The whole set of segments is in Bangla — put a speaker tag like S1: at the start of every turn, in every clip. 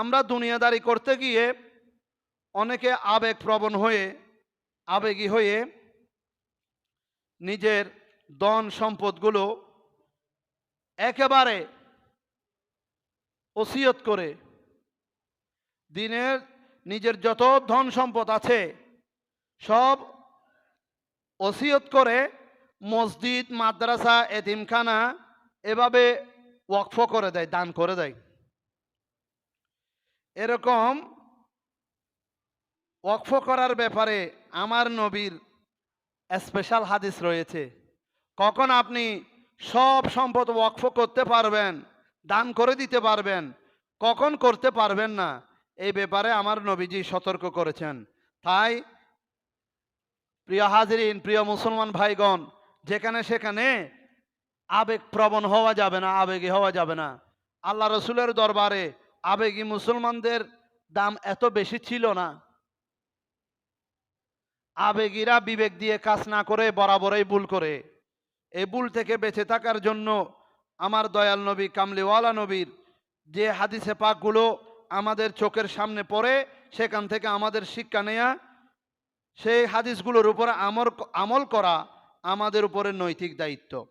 S1: আমরা দুনিয়াদারি করতে গিয়ে অনেকে আবেগ প্রবণ হয়ে, আবেগী হয়ে নিজের ধন সম্পদগুলো একেবারে ওসিয়ত করে, দিনের নিজের যত ধন সম্পদ আছে সব ওসিয়ত করে মসজিদ, মাদ্রাসা, এতিমখানা এভাবে ওয়াকফ করে দেয়, দান করে দেয়। এরকম ওয়াকফ করার ব্যাপারে আমার নবীর স্পেশাল হাদিস রয়েছে। কখন আপনি সব সম্পদ ওয়াকফ করতে পারবেন, দান করে দিতে পারবেন, কখন করতে পারবেন না, এই ব্যাপারে আমার নবীজি সতর্ক করেছেন। তাই প্রিয় হাজরিন, প্রিয় মুসলমান ভাইগণ, যেখানে সেখানে আবেগ প্রবণ হওয়া যাবে না, আবেগী হওয়া যাবে না। আল্লাহ রসুলের দরবারে আবেগী মুসলমানদের দাম এত বেশি ছিল না। আবেগীরা বিবেক দিয়ে কাজ না করে বরাবরই ভুল করে। এই ভুল থেকে বেঁচে থাকার জন্য আমার দয়াল নবী, কামলিওয়ালা নবীর যে হাদিসে পাকগুলো আমাদের চোখের সামনে পড়ে, সেখান থেকে আমাদের শিক্ষা নেয়া, সেই হাদিসগুলোর উপরে আমল আমল করা আমাদের উপরে নৈতিক দায়িত্ব।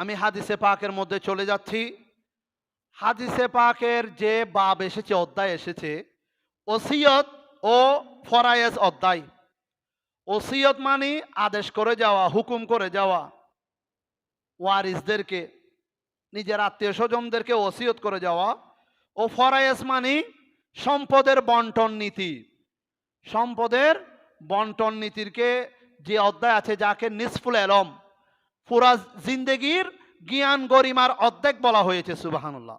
S1: আমি হাদিসে পাকের মধ্যে চলে যাচ্ছি। হাদিসে পাকের যে বাব এসেছে, অধ্যায় এসেছে, ওসিয়ত ও ফরায়েজ অধ্যায়। ওসিয়ত মানে আদেশ করে যাওয়া, হুকুম করে যাওয়া। ওয়ারিসদেরকে, নিজের আত্মীয় স্বজনদেরকে ওসিয়ত করে যাওয়া। ও ফরায়েজ মানে সম্পদের বন্টন নীতি। সম্পদের বন্টন নীতিরকে যে অধ্যায় আছে, যাকে নিসফুল এলম পুরা জিন্দেগির জ্ঞান গরিমার অর্ধেক বলা হয়েছে, সুবাহানুল্লাহ।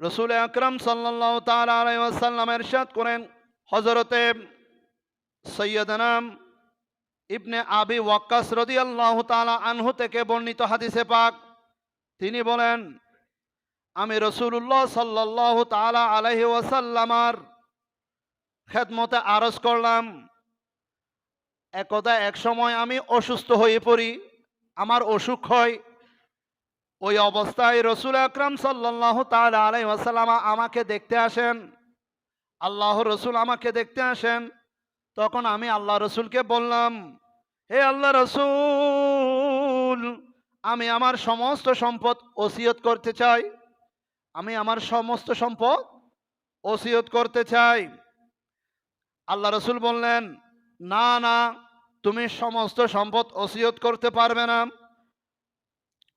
S1: রসুল আকরম সাল্লাহ তালাম এরশাদ করেন হজরতে সৈয়দনাম ইবনে আবি ওয়াক্কাস রদি আল্লাহ তালা আনহু থেকে বর্ণিত হাদিসে পাক, তিনি বলেন, আমি রসুল্লাহ সাল্লাহ তালা আলহি ওয়াসাল্লামার খেদমতে আরজ করলাম একদা এক সময় আমি অসুস্থ হয়ে পড়ি, আমার অসুখ হয়। ওই অবস্থায় রসুল আকরাম সাল্লাহ তালা আলাই ওয়াসাল্লাম আমাকে দেখতে আসেন। আল্লাহ রসুল আমাকে দেখতে আসেন। তখন আমি আল্লাহ রসুলকে বললাম, হে আল্লাহ রসুল, আমি আমার সমস্ত সম্পদ ওসিয়ত করতে চাই। আমি আমার সমস্ত সম্পদ ওসিয়ত করতে চাই। আল্লাহ রসুল বললেন না না, তুমি সমস্ত সম্পদ ওসিয়ত করতে পারবে না।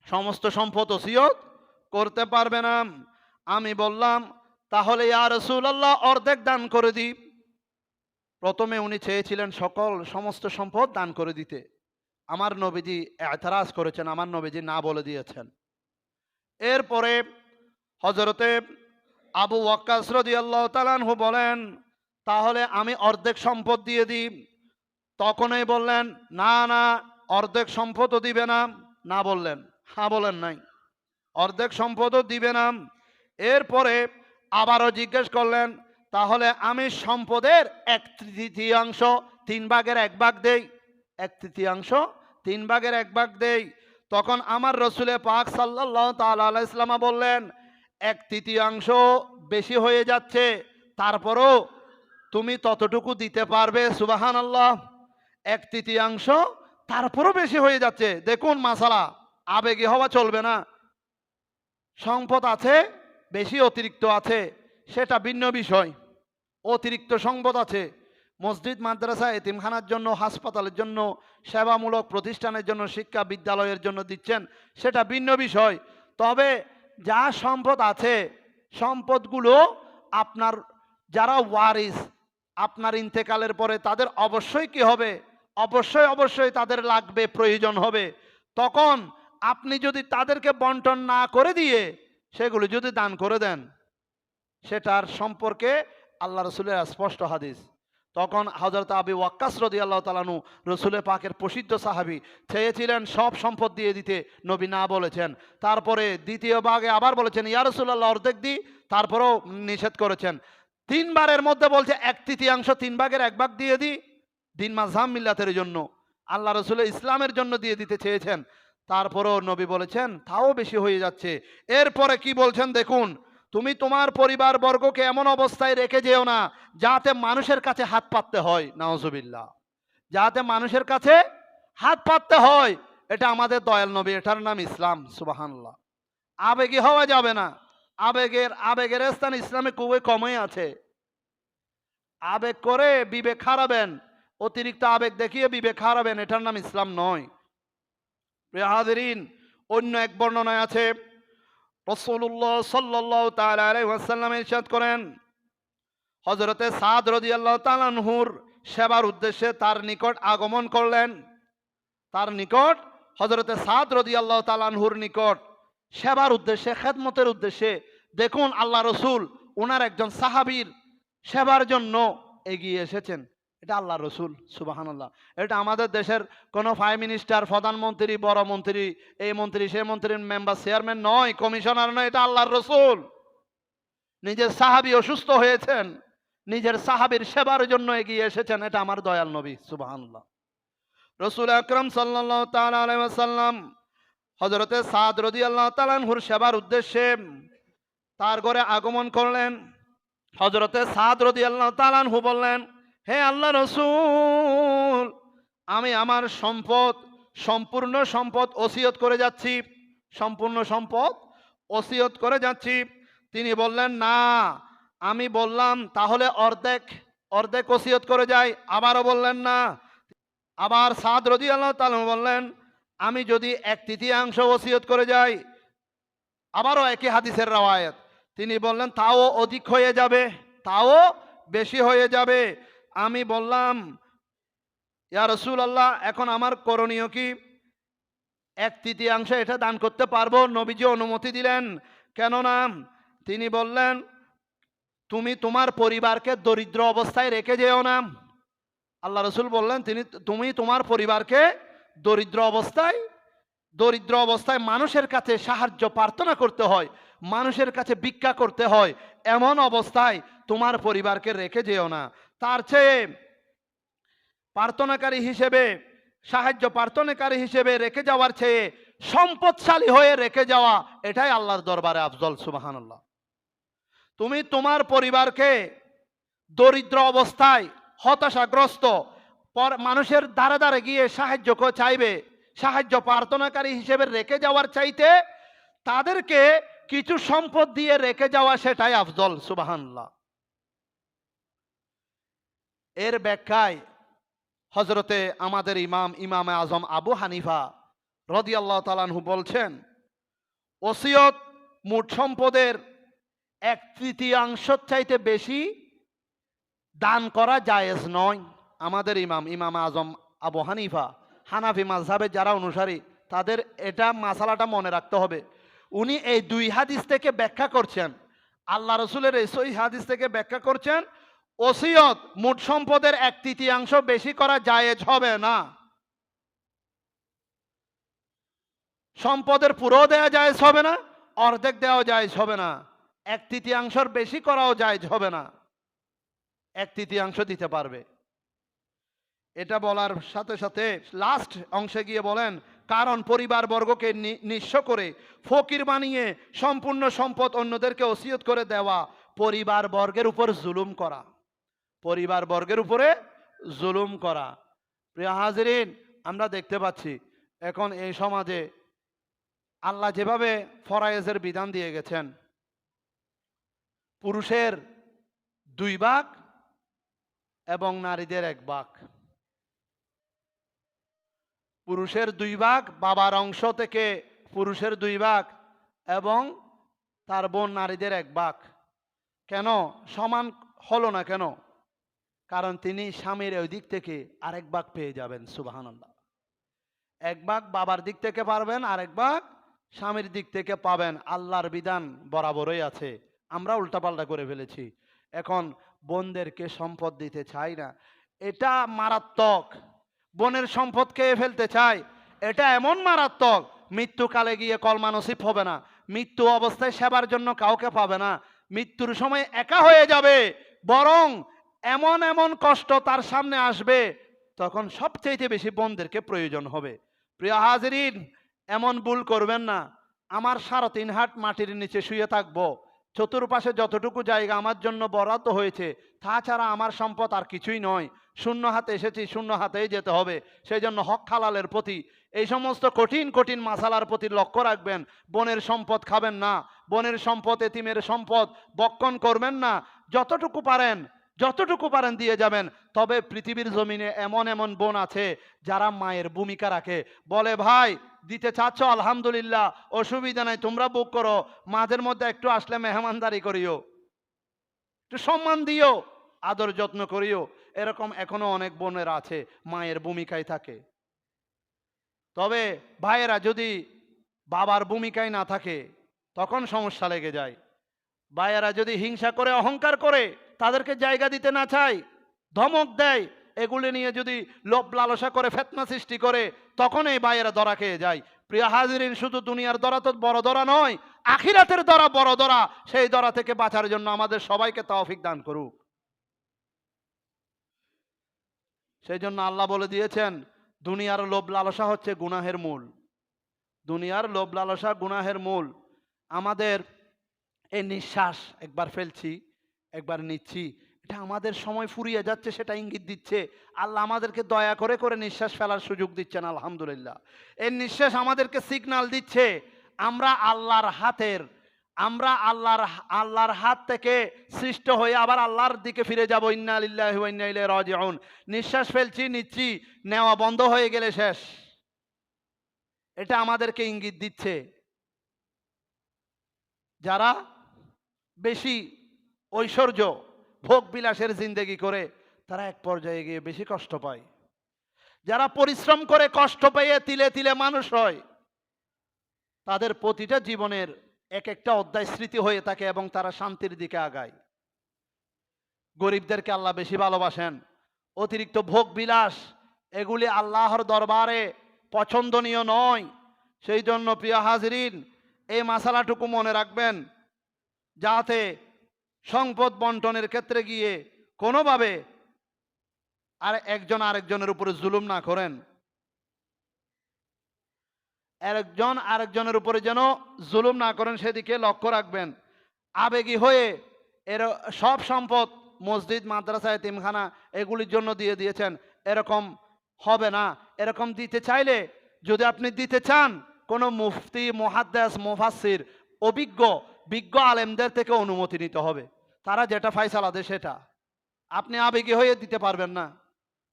S1: সমস্ত সম্পদ ওসিয়ত করতে পারবে না। আমি বললাম, তাহলে ইয়া রসুল আল্লাহ অর্ধেক দান করে দিই। প্রথমে উনি চেয়েছিলেন সকল সমস্ত সম্পদ দান করে দিতে। আমার নবীজি এতরাজ করেছেন, আমার নবীজি না বলে দিয়েছেন। এরপরে হজরতে আবু ওয়াক্কাস আল্লাহ তালানহু বলেন তাহলে আমি অর্ধেক সম্পদ দিয়ে দিই। তখনই বললেন, না না, অর্ধেক সম্পদও দিবে না। না বললেন হ্যাঁ বলেন নাই। অর্ধেক সম্পদও দিবে না। এরপরে আবারও জিজ্ঞেস করলেন, তাহলে আমি সম্পদের এক তৃতীয়াংশ তিন ভাগের এক ভাগ দেই? এক তৃতীয়াংশ তিন ভাগের এক ভাগ দেই। তখন আমার রসুলে পাক সাল্লাহ তালা ইসলামা বললেন, এক তৃতীয়াংশ বেশি হয়ে যাচ্ছে, তারপরও তুমি ততটুকু দিতে পারবে সুবাহান আল্লাহ এক তৃতীয়াংশ তারপরও বেশি হয়ে যাচ্ছে। দেখুন মাসালা, আবেগে হওয়া চলবে না। সম্পদ আছে, বেশি অতিরিক্ত আছে, সেটা ভিন্ন বিষয়। অতিরিক্ত সম্পদ আছে। মসজিদ, মাদ্রাসা, এতিমখানার জন্য, হাসপাতালের জন্য, সেবামূলক প্রতিষ্ঠানের জন্য, শিক্ষা বিদ্যালয়ের জন্য দিচ্ছেন, সেটা ভিন্ন বিষয়। তবে যা সম্পদ আছে, সম্পদগুলো আপনার, যারা ওয়ারিস আপনার ইন্তেকালের পরে তাদের অবশ্যই কি হবে? অবশ্যই অবশ্যই তাদের লাগবে, প্রয়োজন হবে। তখন আপনি যদি তাদেরকে বন্টন না করে দিয়ে সেগুলো যদি দান করে দেন, সেটার সম্পর্কে আল্লাহ রসুলের স্পষ্ট হাদিস। তখন হজরত আবি ওয়াক্কাস রদি আল্লাহ তালানু রসুলের পাকের প্রসিদ্ধ সাহাবি চেয়েছিলেন সব সম্পদ দিয়ে দিতে, নবী না বলেছেন। তারপরে দ্বিতীয় ভাগে আবার বলেছেন, ইয়া রসুল্লাহ অর্ধেক দি। তারপরেও নিষেধ করেছেন। তিনবারের মধ্যে বলছে, এক তৃতীয়াংশ, তিন ভাগের এক ভাগ দিয়ে দিই। দিন মাঝহাম মিল্লাতের জন্য। আল্লাহ রসুল ইসলামের জন্য দিয়ে দিতে চেয়েছেন। তারপরেও নবী বলেছেন, তাও বেশি হয়ে যাচ্ছে। এরপরে কি বলছেন দেখুন, তুমি তোমার পরিবার বর্গকে এমন অবস্থায় রেখে যেও না, যাতে মানুষের কাছে হাত পাততে হয়। নাওজুবিল্লাহ যাতে মানুষের কাছে হাত পাততে হয়। এটা আমাদের দয়াল নবী, এটার নাম ইসলাম সুবাহান্লাহ আবেগী হওয়া যাবে না। আবেগের আবেগের স্থান ইসলামে খুবই কমই আছে। আবেগ করে বিবেক হারাবেন, অতিরিক্ত আবেগ দেখিয়ে বিবেক হারাবেন, এটার নাম ইসলাম নয়। প্রিয় অন্য এক বর্ণনায় আছে রসুল্লাহ সাল্লাহ তালাম ইরশাদ করেন হজরতে সাদ রদি আল্লাহ তালানহুর সেবার উদ্দেশ্যে তার নিকট আগমন করলেন। তার নিকট হজরতে সাদ রদি আল্লাহ তালানহুর নিকট সেবার উদ্দেশ্যে, খেদমতের উদ্দেশ্যে দেখুন আল্লাহ রসুল ওনার একজন সাহাবীর সেবার জন্য এগিয়ে এসেছেন। এটা আল্লাহ রসুল সুবাহান্লাহ এটা আমাদের দেশের কোনো প্রাইম মিনিস্টার, প্রধানমন্ত্রী, বড় মন্ত্রী, এই মন্ত্রী সে মন্ত্রীর মেম্বার, চেয়ারম্যান নয়, কমিশনার নয়, এটা আল্লাহর রসুল। নিজের সাহাবি অসুস্থ হয়েছেন, নিজের সাহাবির সেবার জন্য এগিয়ে এসেছেন, এটা আমার দয়াল নবী সুবাহান্লাহ রসুল আকরম সাল্লাহ তালাম হজরতে সাদ রদি আল্লাহ তালানহুর সেবার উদ্দেশ্যে তার ঘরে আগমন করলেন। হজরতে সাদ রদি আল্লাহ তালানহু বললেন, হে আল্লাহ রসুল, আমি আমার সম্পদ, সম্পূর্ণ সম্পদ ওসিয়ত করে যাচ্ছি। সম্পূর্ণ সম্পদ ওসিয়ত করে যাচ্ছি। তিনি বললেন, না, আমি বললাম, তাহলে অর্ধেক অর্ধেক ওসিয়ত করে যাই। আবারও বললেন, না। আবার সাদ রদি আল্লাহ তালু বললেন আমি যদি এক তৃতীয়াংশ ওসিয়ত করে যাই, আবারও একই হাদিসের রাওয়ায়ত। তিনি বললেন, তাও অধিক হয়ে যাবে, তাও বেশি হয়ে যাবে। আমি বললাম, ইয়া রসুল আল্লাহ এখন আমার করণীয় কি? এক তৃতীয়াংশ এটা দান করতে পারব? নবীজি অনুমতি দিলেন, কেননা? তিনি বললেন, তুমি তোমার পরিবারকে দরিদ্র অবস্থায় রেখে যেও না। আল্লাহ রসুল বললেন, তিনি, তুমি তোমার পরিবারকে দরিদ্র অবস্থায় দরিদ্র অবস্থায় মানুষের কাছে সাহায্য প্রার্থনা করতে হয়, মানুষের কাছে ভিক্ষা করতে হয়। এমন অবস্থায় তোমার পরিবারকে রেখে যেও না। তার চেয়ে প্রার্থনাকারী হিসেবে, সাহায্য প্রার্থনাকারী হিসেবে রেখে যাওয়ার চেয়ে সম্পদশালী হয়ে রেখে যাওয়া, এটাই আল্লাহর দরবারে আফজল সুবাহান্লাহ তুমি তোমার পরিবারকে দরিদ্র অবস্থায় হতাশাগ্রস্ত পর মানুষের দ্বারে দ্বারে গিয়ে সাহায্য চাইবে। সাহায্য প্রার্থনাকারী হিসেবে রেখে যাওয়ার চাইতে তাদেরকে কিছু সম্পদ দিয়ে রেখে যাওয়া সেটাই আফজল সুবাহান্লাহ এর ব্যাখ্যায় হজরতে আমাদের ইমাম ইমাম আজম আবু হানিফা রদি আল্লাহ তালানহু বলছেন, ওসিয়ত মোট সম্পদের এক তৃতীয়াংশ চাইতে বেশি দান করা জায়েজ নয়। আমাদের ইমাম ইমাম আজম, আবু হানিফা, হানাফি মাঝহাবের যারা অনুসারী, তাদের এটা মাসালাটা মনে রাখতে হবে। উনি এই দুই হাদিস থেকে ব্যাখ্যা করছেন। আল্লাহ রসুলের এই সই হাদিস থেকে ব্যাখ্যা করছেন, ওসিয়ত মোট সম্পদের এক তৃতীয়াংশ বেশি করা জায়েজ হবে না। সম্পদের পুরো দেওয়া জায়েজ হবে না, অর্ধেক দেওয়া জায়েজ হবে না। এক তৃতীয়াংশর বেশি করাও জায়েজ হবে না। এক তৃতীয়াংশ দিতে পারবে। এটা বলার সাথে সাথে লাস্ট অংশে গিয়ে বলেন, কারণ পরিবার বর্গকে নিঃস্ব করে ফকির বানিয়ে সম্পূর্ণ সম্পদ অন্যদেরকে ওসিয়ত করে দেওয়া পরিবার বর্গের উপর জুলুম করা। পরিবার বর্গের উপরে জুলুম করা। প্রিয় হাজরিন, আমরা দেখতে পাচ্ছি এখন এই সমাজে আল্লাহ যেভাবে ফরায়েজের বিধান দিয়ে গেছেন, পুরুষের দুই ভাগ এবং নারীদের এক ভাগ। পুরুষের দুই ভাগ, বাবার অংশ থেকে পুরুষের দুই ভাগ এবং তার বোন নারীদের এক ভাগ। কেন? সমান হলো না কেন? কারণ তিনি স্বামীর ওই দিক থেকে আরেক ভাগ পেয়ে যাবেন সুবাহান্লাহ এক ভাগ বাবার দিক থেকে পারবেন, আরেক ভাগ স্বামীর দিক থেকে পাবেন। আল্লাহর বিধান বরাবরই আছে। আমরা উল্টাপাল্টা করে ফেলেছি। এখন বোনদেরকে সম্পদ দিতে চাই না। এটা মারাত্মক। বোনের সম্পদ খেয়ে ফেলতে চায়, এটা এমন মারাত্মক। মৃত্যুকালে গিয়ে কলমা নসিব হবে না। মৃত্যু অবস্থায় সেবার জন্য কাউকে পাবে না। মৃত্যুর সময় একা হয়ে যাবে, বরং এমন এমন কষ্ট তার সামনে আসবে, তখন সবচেয়ে বেশি বোনদেরকে প্রয়োজন হবে। প্রিয় হাজরিন, এমন ভুল করবেন না। আমার সারা তিন হাত মাটির নিচে শুয়ে থাকব। চতুর্পাশে যতটুকু জায়গা আমার জন্য বরাদ্দ হয়েছে, তাছাড়া আমার সম্পদ আর কিছুই নয়। শূন্য হাতে এসেছি, শূন্য হাতেই যেতে হবে। সেই জন্য হক হালালের প্রতি, এই সমস্ত কঠিন কঠিন মাসালার প্রতি লক্ষ্য রাখবেন। বনের সম্পদ খাবেন না। বনের সম্পদ, এতিমের সম্পদ বক্ষণ করবেন না। যতটুকু পারেন যতটুকু পারেন দিয়ে যাবেন। তবে পৃথিবীর জমিনে এমন এমন বোন আছে যারা মায়ের ভূমিকা রাখে। বলে, ভাই, দিতে চাচ্ছ? আলহামদুলিল্লাহ। অসুবিধা নাই, তোমরা বুক করো। মাঝের মধ্যে একটু আসলে মেহমানদারি করিও। একটু সম্মান দিও। আদর যত্ন করিও। এরকম এখনও অনেক বোনের আছে, মায়ের ভূমিকায় থাকে। তবে ভাইয়েরা, যদি বাবার ভূমিকায় না থাকে, তখন সমস্যা লেগে যায়। ভাইয়েরা, যদি হিংসা করে, অহংকার করে, তাদেরকে জায়গা দিতে না চায়, ধমক দেয়, এগুলি নিয়ে যদি লোভ লালসা করে, ফেতনা সৃষ্টি করে, তখন এই ভাইয়েরা দরা খেয়ে যায়। প্রিয় হাজিরিন, শুধু দুনিয়ার দরা তো বড় দরা নয়, আখিরাতের দরা বড় দরা সেই দরা থেকে বাঁচার জন্য আমাদের সবাইকে তৌফিক দান করুক। সেই জন্য আল্লাহ বলে দিয়েছেন, দুনিয়ার লোভ লালসা হচ্ছে গুনাহের মূল। দুনিয়ার লোভ লালসা, গুনাহের মূল। আমাদের এই নিঃশ্বাস একবার ফেলছি, একবার নিচ্ছি। এটা আমাদের সময় ফুরিয়ে যাচ্ছে, সেটা ইঙ্গিত দিচ্ছে। আল্লাহ আমাদেরকে দয়া করে করে নিঃশ্বাস ফেলার সুযোগ দিচ্ছেন, আলহামদুলিল্লাহ। এই নিঃশ্বাস আমাদেরকে সিগনাল দিচ্ছে, আমরা আল্লাহর হাতের আমরা আল্লাহর আল্লাহর হাত থেকে সৃষ্ট হয়ে আবার আল্লাহর দিকে ফিরে যাব। ইন্না আলিল্লাহি ওয়া রাজিউন। নিঃশ্বাস ফেলছি, নিচ্ছি, নেওয়া বন্ধ হয়ে গেলে শেষ। এটা আমাদেরকে ইঙ্গিত দিচ্ছে। যারা বেশি ঐশ্বর্য ভোগ বিলাসের জিন্দেগি করে, তারা এক পর্যায়ে গিয়ে বেশি কষ্ট পায়। যারা পরিশ্রম করে কষ্ট পেয়ে তিলে তিলে মানুষ হয়, তাদের প্রতিটা জীবনের একটা অধ্যায় স্মৃতি হয়ে থাকে এবং তারা শান্তির দিকে আগায়। গরিবদেরকে আল্লাহ বেশি ভালোবাসেন। অতিরিক্ত ভোগ বিলাস, এগুলি আল্লাহর দরবারে পছন্দনীয় নয়। সেই জন্য প্রিয় হাজরিন, এই মাসালাটুকু মনে রাখবেন যাতে সম্পদ বন্টনের ক্ষেত্রে গিয়ে কোনোভাবে আর একজন আরেকজনের উপরে জুলুম না করেন। একজন আরেকজনের উপরে যেন জুলুম না করেন, সেদিকে লক্ষ্য রাখবেন। আবেগী হয়ে এর সব সম্পদ মসজিদ, মাদ্রাসা, এতিমখানা এগুলির জন্য দিয়ে দিয়েছেন। এরকম হবে না। এরকম দিতে চাইলে যদি আপনি দিতে চান, কোনো মুফতি, মহাদ্দাস মুফাসির অভিজ্ঞ, বিজ্ঞ আলেমদের থেকে অনুমতি নিতে হবে। তারা যেটা ফাইসালা দেয় সেটা। আপনি আবেগী হয়ে দিতে পারবেন না।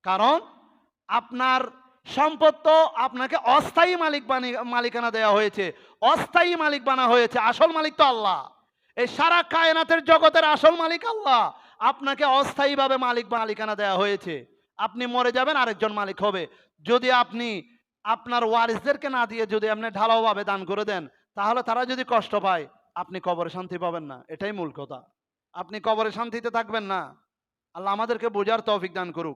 S1: কারণ আপনার সম্পদ তো আপনাকে অস্থায়ী মালিক মালিকানা দেওয়া হয়েছে। অস্থায়ী মালিক বানা হয়েছে। আসল মালিক তো আল্লাহ। এই সারা কায়নাতের জগতের আসল মালিক আল্লাহ। আপনাকে অস্থায়ীভাবে মালিক মালিকানা দেওয়া হয়েছে। আপনি মরে যাবেন, আরেকজন মালিক হবে। যদি আপনি আপনার ওয়ারিসদেরকে না দিয়ে যদি আপনি ঢালাওভাবে দান করে দেন, তাহলে তারা যদি কষ্ট পায়, আপনি কবরে শান্তি পাবেন না। এটাই মূল কথা। আপনি কবরে শান্তিতে থাকবেন না। আল্লাহ আমাদেরকে বোঝার তৌফিক দান করুক।